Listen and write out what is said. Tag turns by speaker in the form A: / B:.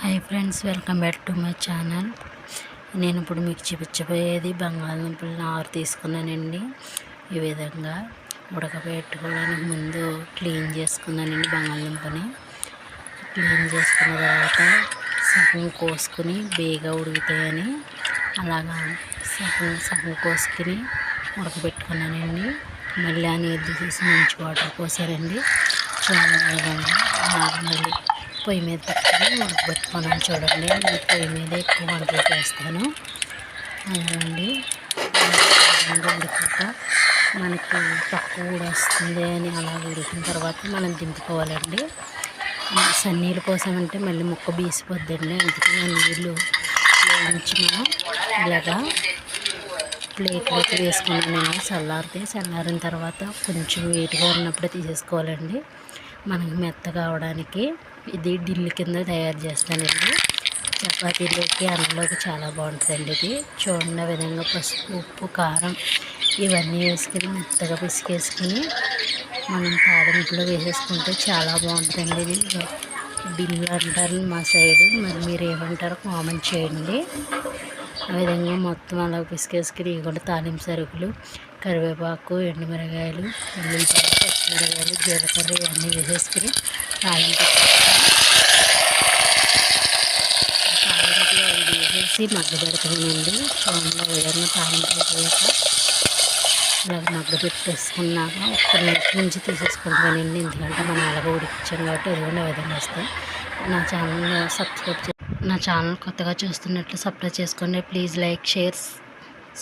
A: Hi friends welcome back to my channel. నేను ఇప్పుడు మీకు చూపించబోయేది బంగాళదుంపలు నారు తీసుకున్నానండి. ఈ విధంగా ఉడకబెట్టుకోవడానికి ముందు క్లీన్ చేసుకున్నానండి బంగాళదుంపని క్లీన్ చేసుకున్న తర్వాత సగం కోసుకుని బేగా ఉడుకుతాయని అలాగా సగం సగం కోసుకుని ఉడకబెట్టుకున్నానండి. మళ్ళీ ఆ నీళ్ళు తీసి మంచి వాటర్ పోసారండి చాలా అలాగే మళ్ళీ పొయ్యి మీద పెట్టుకొని ఉడకబెట్టుకున్నాను చూడండి. నేను పొయ్యి మీద ఎక్కువ వంటలు చేస్తాను. అవునండి ఉడికాక మనకి తక్కువ కూడా వస్తుంది అని అలా ఉడికిన తర్వాత మనం దింపుకోవాలండి. సన్నీళ్ళు కోసం అంటే మళ్ళీ ముక్క బీసిపోద్దండి. అందుకే నీళ్ళు వేయించి మనం ఇలాగా ప్లేట్లోకి వేసుకున్నానండి చల్లారితే చల్లారిన తర్వాత కొంచెం వేటుగా ఉన్నప్పుడే తీసేసుకోవాలండి. మనకి మెత్తగా అవడానికి ఇది ఢిల్లీ కింద తయారు చేస్తానండి. చపాతీలోకి అన్నంలోకి చాలా బాగుంటుందండి ఇది. చూడన్న విధంగా పసుపు ఉప్పు కారం ఇవన్నీ వేసుకుని మెత్తగా పిసికేసుకుని మనం తాలింపులో వేసేసుకుంటే చాలా బాగుంటుందండి ఇది. బిల్లు అంటారు మా సైడ్. మరి మీరు ఏమంటారో కామెంట్ చేయండి. ఆ విధంగా మొత్తం అలా పిసికేసుకుని ఇవి కూడా తాలింపు సరుకులు. కరివేపాకు ఎండుమిరగాయలు ఎల్లుల్లిపాయలు పచ్చిమిరగాయలు జీలకర్ర ఇవన్నీ వేసేసుకుని కాలం కాలంలో ఇది వేసేసి మగ్గ పెడతానండి చూడండి విధంగా కాలం అయిపోయాక ఇలా మగ్గ పెట్టేసుకున్నాక ఒక్క నిమిషం నుంచి తీసేసుకుంటానండి. ఎందుకంటే మనం అలాగ ఉడికించాం కాబట్టి అది విధంగా వస్తాయి నా ఛానల్ సబ్స్క్రైబ్ నా ఛానల్ కొత్తగా చూస్తున్నట్లు సబ్స్క్రైబ్ చేసుకోండి. Please like shares